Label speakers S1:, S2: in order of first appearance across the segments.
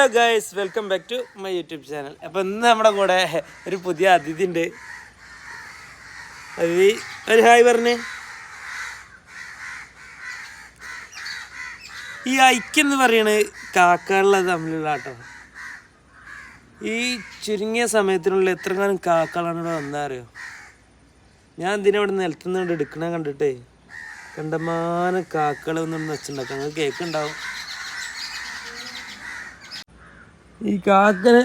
S1: Hello guys welcome back to my YouTube channel അപ്പോൾ ഇന്ന് നമ്മുടെ കൂടെ ഒരു പുതിയ അതിഥി ഉണ്ട് അതിഥി ഒരു ഹായ് പറഞ്ഞ്. ഈ ഐക്കെന്ന് പറയുന്നത് കാക്കകളിലെ തമ്മിലുള്ള ആട്ടോ. ഈ ചുരുങ്ങിയ സമയത്തിനുള്ളിൽ എത്ര കാലം കാക്കകളാണ് ഇവിടെ വന്നറിയോ? ഞാൻ ഇതിനെ ഇവിടെ നിലത്തുനിന്ന് എടുക്കണ കണ്ടിട്ടേ. കണ്ടമാനം കാക്കകൾ ഒന്നും വെച്ചിട്ടുണ്ടാക്കാം. കേൾക്കുണ്ടാവും ഈ കാക്കനെ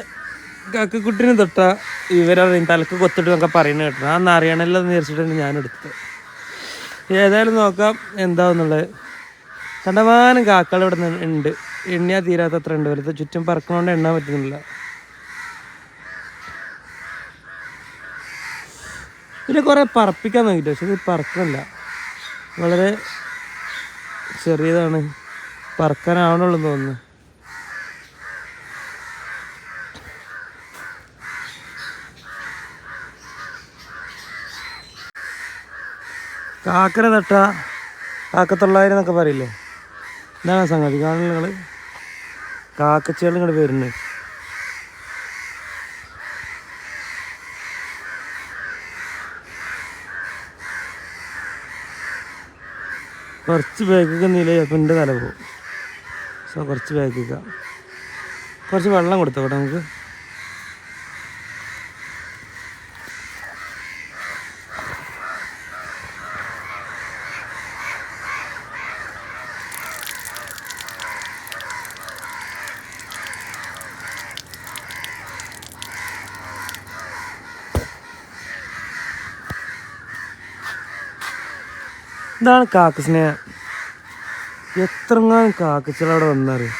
S1: കാക്കക്കുട്ടിനെ തൊട്ട ഇവരറിയും തലക്ക് കൊത്തിട്ട് എന്നൊക്കെ പറയുന്നത് കേട്ടോ ആ അറിയണമല്ലോ എന്ന് വിചാരിച്ചിട്ടാണ് ഞാൻ എടുത്തത്. ഏതായാലും നോക്കാം എന്താന്നുള്ളത് കണ്ടമാനം കാക്കകൾ ഇവിടെ ഉണ്ട്. എണ്ണിയാ തീരാത്തത്ര ഉണ്ട്. വലുത് ചുറ്റും പറക്കണോണ്ട് എണ്ണാൻ പറ്റുന്നില്ല. പിന്നെ കുറേ പറപ്പിക്കാൻ നോക്കിയിട്ട് പക്ഷെ ഇത് പറക്കണില്ല. വളരെ ചെറിയതാണ്. പറക്കാനാവണുള്ളൂ തോന്നുന്നു. കാക്കര തട്ട കാക്കത്തൊള്ളായിരം എന്നൊക്കെ പറയില്ലേ? എന്താണ് സംഗതി. കാണുന്നത് നിങ്ങൾ കാക്കച്ചകൾ ഇങ്ങോട്ട് വരുന്നത്. കുറച്ച് ബാക്കിക്ക് നീല ചിലപ്പോൾ എന്റെ തല പോകും. സോ കുറച്ച് ബാക്കിക്കാം കുറച്ച് വെള്ളം കൊടുത്തോട്ടെ നമുക്ക്? ഇതാണ് കാക്കസിനെ എത്രങ്ങാനും എത്ര അവിടെ വന്നറിയ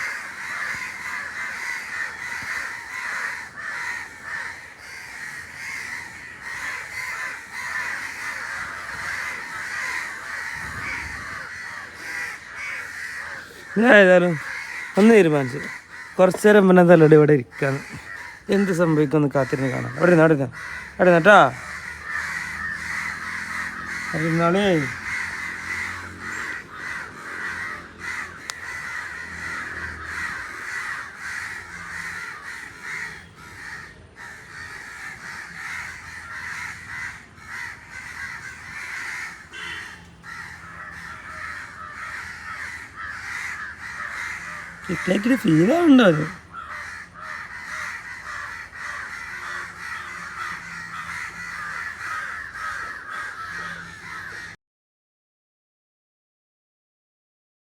S1: ഏതായാലും ഒന്ന് തീരുമാനിച്ചു. കുറച്ച് നേരം പിന്നെ തലയുടെ ഇവിടെ ഇരിക്കാന്ന്. എന്ത് സംഭവിക്കുമെന്ന് കാത്തിരുന്ന് കാണാം. അവിടെ ഇരുന്ന് അവിടെ ഇരുന്ന്. അവിടെ ഇരുന്നട്ടാ അവിടെ ഇരുന്നാളേ കിട്ടിയാക്കിട്ട് ഫീൽ അത്